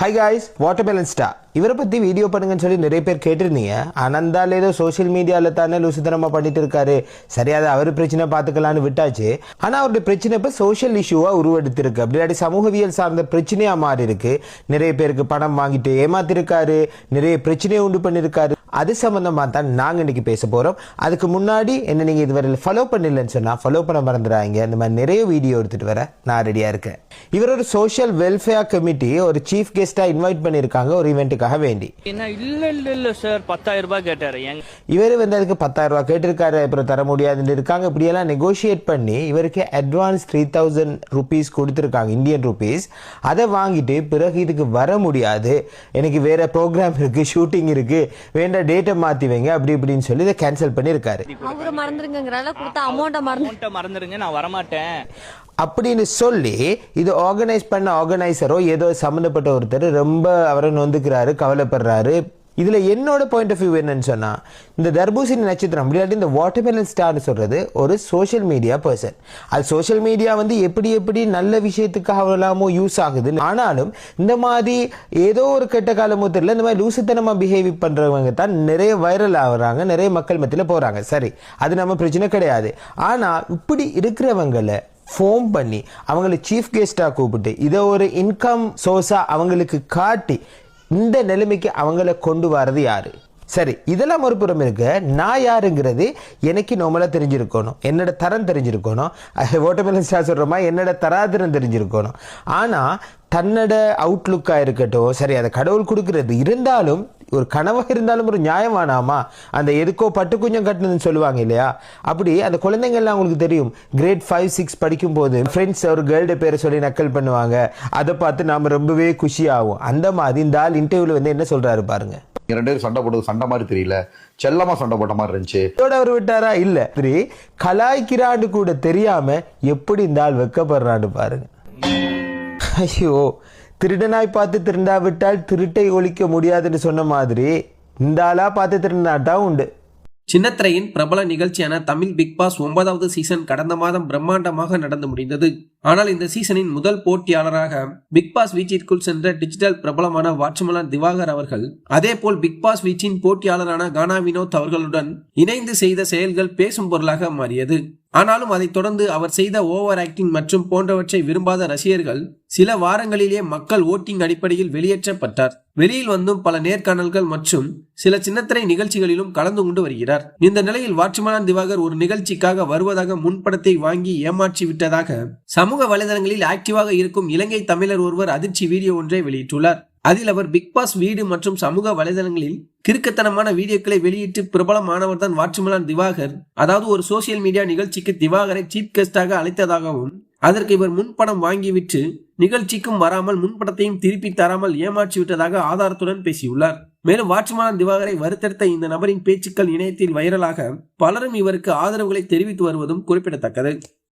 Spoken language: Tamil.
Hi guys water balance star இவரை பத்தி வீடியோ பண்ணுங்கன்னு சொல்லி நிறைய பேர் கேட்டிருந்தீங்க. ஆனந்தால் ஏதோ சோஷியல் மீடியால தானே லூசுத்தனமா பண்ணிட்டு இருக்காரு. சரி அது அவர் பிரச்சனை பார்த்துக்கலான்னு விட்டாச்சு. ஆனா அவருடைய பிரச்சனை இப்ப சோஷியல் இஷ்யூவா உருவெடுத்திருக்கு. அப்படி சமூகவியல் சார்ந்த பிரச்சனையா மாறி இருக்கு நிறைய பேருக்கு பணம் வாங்கிட்டு ஏமாத்திருக்காரு. நிறைய பிரச்சனையை உண்டு பண்ணிருக்காரு அது சம்பந்தமா தான் நாங்க இன்னைக்கு பேச போறோம். அதுக்கு முன்னாடி என்ன நீங்க இதுவரை ஃபாலோ பண்ணலன்னு சொன்னா ஃபாலோ பண்ண மறந்துடாங்க இந்த மாதிரி நிறைய வீடியோ எடுத்துட்டு வர நான் ரெடியா இருக்கேன். இவர் ஒரு சோஷியல் வெல்ஃபேர் கமிட்டி ஒரு சீஃப் கெஸ்டா இன்வைட் பண்ணியிருக்காங்க ஒரு இவெண்ட்டுக்காக வேண்டி. என்ன இல்ல இல்ல இல்ல சார் பத்தாயிரம் ரூபாய் கேட்டாரு. இவர் வந்து அதுக்கு பத்தாயிரம் ரூபாய் கேட்டிருக்காரு. அப்புறம் தர முடியாதுன்னு இருக்காங்க. இப்படியெல்லாம் நெகோஷியேட் பண்ணி இவருக்கு அட்வான்ஸ் த்ரீ தௌசண்ட் ருபீஸ் கொடுத்துருக்காங்க இந்தியன் ருபீஸ் அதை வாங்கிட்டு பிறகு இதுக்கு வர முடியாது. எனக்கு வேற ப்ரோக்ராம் இருக்கு ஷூட்டிங் இருக்கு. வேண்ட டேட்டை மாத்தி வைங்க அப்படி இப்படின்னு சொல்லி இதை கேன்சல் பண்ணியிருக்காரு. அவரை மறந்துருங்கிறால கொடுத்த அமௌண்ட்டை மறந்து அமௌண்ட்டை மறந்துடுங்க நான் வரமாட்டேன். அப்படின்னு சொல்லி இது ஆர்கனைஸ் பண்ண ஆர்கனைசரோ ஏதோ சம்மந்தப்பட்ட ஒருத்தர் ரொம்ப அவரை நொந்துக்கிறாரு கவலைப்படுறாரு. இதில் என்னோட பாயிண்ட் ஆஃப் வியூ என்னன்னு சொன்னால் இந்த தர்பூசணி நட்சத்திரம் இல்லாட்டி இந்த வாட்டர்மெலன் ஸ்டார்னு சொல்கிறது ஒரு சோஷியல் மீடியா பர்சன் அது சோஷியல் மீடியா வந்து எப்படி எப்படி நல்ல விஷயத்துக்காக எல்லாமோ யூஸ் ஆகுது ஆனாலும் இந்த மாதிரி ஏதோ ஒரு கெட்ட காலமோ தெரியல இந்த மாதிரி லூசுத்தனமாக பிஹேவ் பண்ணுறவங்க தான் நிறைய வைரல் ஆகுறாங்க நிறைய மக்கள் மத்தியில் போகிறாங்க சரி அது நம்ம பிரச்சனை கிடையாது. ஆனால் இப்படி இருக்கிறவங்களை ஃபோம் பண்ணி அவங்களை சீஃப் கெஸ்ட்டாக கூப்பிட்டு இதை ஒரு இன்கம் சோர்ஸாக அவங்களுக்கு காட்டி இந்த நிலைமைக்கு அவங்கள கொண்டு வரது யாரு? சரி இதெல்லாம் ஒரு புறம் இருக்கு. நான் யாருங்கிறது எனக்கு நம்மளாக தெரிஞ்சிருக்கணும். என்னோட தரம் தெரிஞ்சிருக்கணும். ஓட்டமெலன் ஸ்டார் சொல்கிற மாதிரி என்னோட தராதரம் தெரிஞ்சிருக்கணும். ஆனால் தன்னோட அவுட்லுக்காக இருக்கட்டும் சரி அதை கடவுள் கொடுக்கறது இருந்தாலும் ஒரு கனவாக இருந்தாலும் ஒரு நியாயம் வேணாமா? அந்த எதுக்கோ பட்டு குஞ்சம் கட்டினதுன்னு சொல்லுவாங்க இல்லையா? அப்படி அந்த குழந்தைங்கள்லாம் அவங்களுக்கு தெரியும். கிரேட் ஃபைவ் சிக்ஸ் படிக்கும்போது ஃப்ரெண்ட்ஸ் ஒரு கேர்ள்ட பேரை சொல்லி நக்கல் பண்ணுவாங்க. அதை பார்த்து நாம் ரொம்பவே குஷியாகும். அந்த மாதிரி இந்த ஆள் இன்டர்வியூவில் வந்து என்ன சொல்கிறாரு பாருங்கள் ரெண்டு பேரும் சண்டை போட்டது சண்டை மாதிரி தெரியல. செல்லமா சண்டை போட்ட மாதிரி இருந்துச்சு. இதோட அவர் விட்டாரா? இல்ல. சரி கலாய்க்கிறான்னு கூட தெரியாம எப்படி இந்த ஆள் வெக்கப்படுறான்னு பாருங்க. ஐயோ. திருடனாய் பார்த்து திருண்டா விட்டால் திருட்டை ஒழிக்க முடியாதுன்னு சொன்ன மாதிரி இந்த ஆளா பார்த்து திருண்டாட்டா உண்டு. சின்னத்திரையின் பிரபல நிகழ்ச்சியான தமிழ் பிக் பாஸ் ஒன்பதாவது சீசன் கடந்த மாதம் பிரம்மாண்டமாக நடந்து முடிந்தது. ஆனால் இந்த சீசனின் முதல் போட்டியாளராக பிக் பாஸ் வீச்சிற்குள் சென்ற டிஜிட்டல் பிரபலமான வாட்ச்மலன் திவாகர் அவர்கள் அதேபோல் பிக் பாஸ் வீச்சின் போட்டியாளரான கானா வினோத் அவர்களுடன் இணைந்து செய்த செயல்கள் பேசும் பொருளாக மாறியது. ஆனாலும் அதைத் தொடர்ந்து அவர் செய்த ஓவர் ஆக்டிங் மற்றும் போன்றவற்றை விரும்பாத ரசிகர்கள் சில வாரங்களிலே மக்கள் ஓட்டிங் அடிப்படையில் வெளியேற்றப்பட்டார். வெளியில் வந்தும் பல நேர்காணல்கள் மற்றும் சில சின்னத்திரை நிகழ்ச்சிகளிலும் கலந்து கொண்டு வருகிறார். இந்த நிலையில் வாட்ச்மேன் திவாகர் ஒரு நிகழ்ச்சிக்காக வருவதாக முன்படத்தை வாங்கி ஏமாற்றி விட்டதாக சமூக வலைதளங்களில் ஆக்டிவாக இருக்கும் இலங்கை தமிழர் ஒருவர் அதிர்ச்சி வீடியோ ஒன்றை வெளியிட்டுள்ளார். அதில் அவர் பிக் பாஸ் வீடு மற்றும் சமூக வலைதளங்களில் கிறுக்கத்தனமான வீடியோக்களை வெளியிட்டு பிரபலமானவர் தான் வாட்ச்மலான் திவாகர். அதாவது ஒரு சோசியல் மீடியா நிகழ்ச்சிக்கு திவாகரை சீஃப் கெஸ்டாக அழைத்ததாகவும் அதற்கு இவர் முன்பணம் வாங்கிவிட்டு நிகழ்ச்சிக்கும் வராமல் முன்படத்தையும் திருப்பி தராமல் ஏமாற்றி விட்டதாக ஆதாரத்துடன் பேசியுள்ளார். மேலும் வாட்சுமலான் திவாகரை வருத்தெடுத்த இந்த நபரின் பேச்சுக்கள் இணையத்தில் வைரலாக பலரும் இவருக்கு ஆதரவுகளை தெரிவித்து வருவதும் குறிப்பிடத்தக்கது.